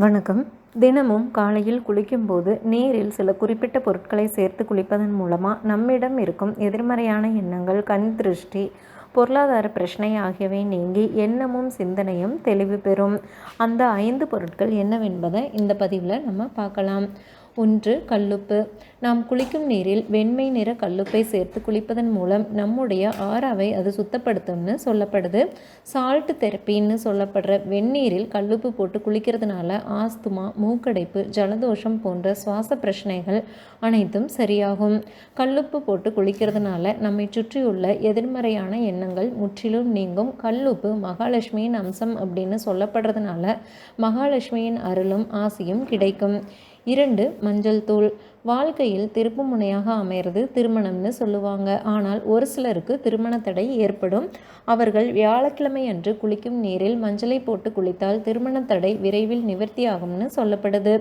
வணக்கம். தினமும் காலையில் குளிக்கும்போது நீரில் சில குறிப்பிட்ட பொருட்களை சேர்த்து குளிப்பதன் மூலமாக நம்மிடம் இருக்கும் எதிர்மறையான எண்ணங்கள் கண் திருஷ்டி பொருளாதார பிரச்சனை ஆகியவை நீங்கி எண்ணமும் சிந்தனையும் தெளிவு பெறும். அந்த ஐந்து பொருட்கள் என்னவென்பதை இந்த பதிவில் நம்ம பார்க்கலாம். ஒன்று கல்லுப்பு. நாம் குளிக்கும் நீரில் வெண்மை நிற கல்லுப்பை சேர்த்து குளிப்பதன் மூலம் நம்முடைய ஆறாவை அது சுத்தப்படுத்தும்னு சொல்லப்படுது. சால்ட் தெரப்பின்னு சொல்லப்படுற வெந்நீரில் கல்லுப்பு போட்டு குளிக்கிறதுனால ஆஸ்துமா மூக்கடைப்பு ஜலதோஷம் போன்ற சுவாச பிரச்சனைகள் அனைத்தும் சரியாகும். கல்லுப்பு போட்டு குளிக்கிறதுனால நம்மை சுற்றியுள்ள எதிர்மறையான எண்ணங்கள் முற்றிலும் நீங்கும். கல்லுப்பு மகாலட்சுமியின் அம்சம் அப்படின்னு சொல்லப்படுறதுனால மகாலட்சுமியின் அருளும் ஆசையும் கிடைக்கும். இரண்டு மஞ்சள் தூள். வாழ்க்கையில் திருப்பு முனையாக அமையிறது திருமணம்னு சொல்லுவாங்க. ஆனால் ஒரு சிலருக்கு திருமண தடை ஏற்படும். அவர்கள் வியாழக்கிழமை அன்று குளிக்கும் நீரில் மஞ்சளை போட்டு குளித்தால் திருமண தடை விரைவில் நிவர்த்தியாகும்னு சொல்லப்படுது.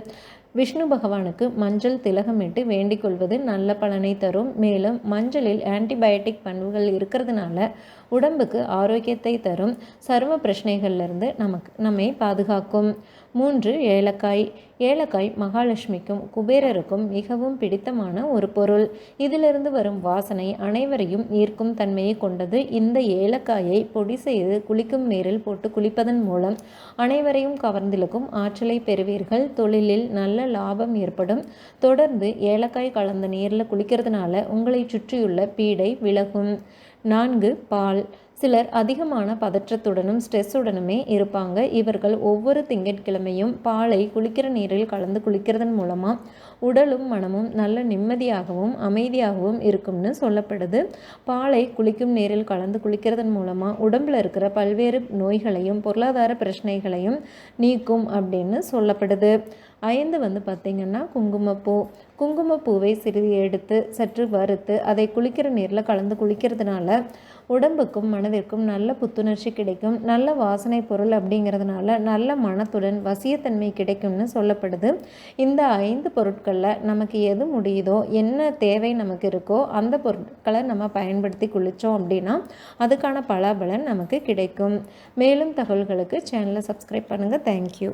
விஷ்ணு பகவானுக்கு மஞ்சள் திலகமிட்டு வேண்டிக் கொள்வது நல்ல பலனை தரும். மேலும் மஞ்சளில் ஆன்டிபயோட்டிக் பண்புகள் இருக்கிறதுனால உடம்புக்கு ஆரோக்கியத்தை தரும். சரும பிரச்சனைகள்லேருந்து நமக்கு நம்மை பாதுகாக்கும். மூன்று ஏலக்காய். ஏலக்காய் மகாலட்சுமிக்கும் குபேரருக்கும் மிகவும் பிடித்தமான ஒரு பொருள். இதிலிருந்து வரும் வாசனை அனைவரையும் ஈர்க்கும் தன்மையை கொண்டது. இந்த ஏலக்காயை பொடி செய்து குளிக்கும் நீரில் போட்டு குளிப்பதன் மூலம் அனைவரையும் கவர்ந்திழுக்கும் ஆற்றலை பெறுவீர்கள். தொழிலில் நல்ல லாபம் ஏற்படும். தொடர்ந்து ஏலக்காய் கலந்த நீரில் குளிக்கிறதுனால உங்களை சுற்றியுள்ள பீடை விலகும். நான்கு பால். சிலர் அதிகமான பதற்றத்துடனும் ஸ்ட்ரெஸ்ஸுடனுமே இருப்பாங்க. இவர்கள் ஒவ்வொரு திங்கட்கிழமையும் பாலை குளிக்கிற நீரில் கலந்து குளிக்கிறதன் மூலமாக உடலும் மனமும் நல்ல நிம்மதியாகவும் அமைதியாகவும் இருக்கும்னு சொல்லப்படுது. பாலை குளிக்கும் நீரில் கலந்து குளிக்கிறதன் மூலமாக உடம்பில் இருக்கிற பல்வேறு நோய்களையும் பொருளாதார பிரச்சனைகளையும் நீக்கும் அப்படின்னு சொல்லப்படுது. ஐந்து வந்து பார்த்திங்கன்னா குங்குமப்பூ. குங்குமப்பூவை சிறிது எடுத்து சற்று வறுத்து அதை குளிக்கிற நீரில் கலந்து குளிக்கிறதுனால உடம்புக்கும் மன மனதிற்கும் நல்ல புத்துணர்ச்சி கிடைக்கும். நல்ல வாசனை பொருள் அப்படிங்கிறதுனால நல்ல மனத்துடன் வசியத்தன்மை கிடைக்கும்னு சொல்லப்படுது. இந்த ஐந்து பொருட்களில் நமக்கு எது முடியுதோ என்ன தேவை நமக்கு இருக்கோ அந்த பொருட்களை நம்ம பயன்படுத்தி குளித்தோம் அப்படின்னா அதுக்கான பலாபலன் நமக்கு கிடைக்கும். மேலும் தகவல்களுக்கு சேனலை சப்ஸ்கிரைப் பண்ணுங்கள் தேங்க்யூ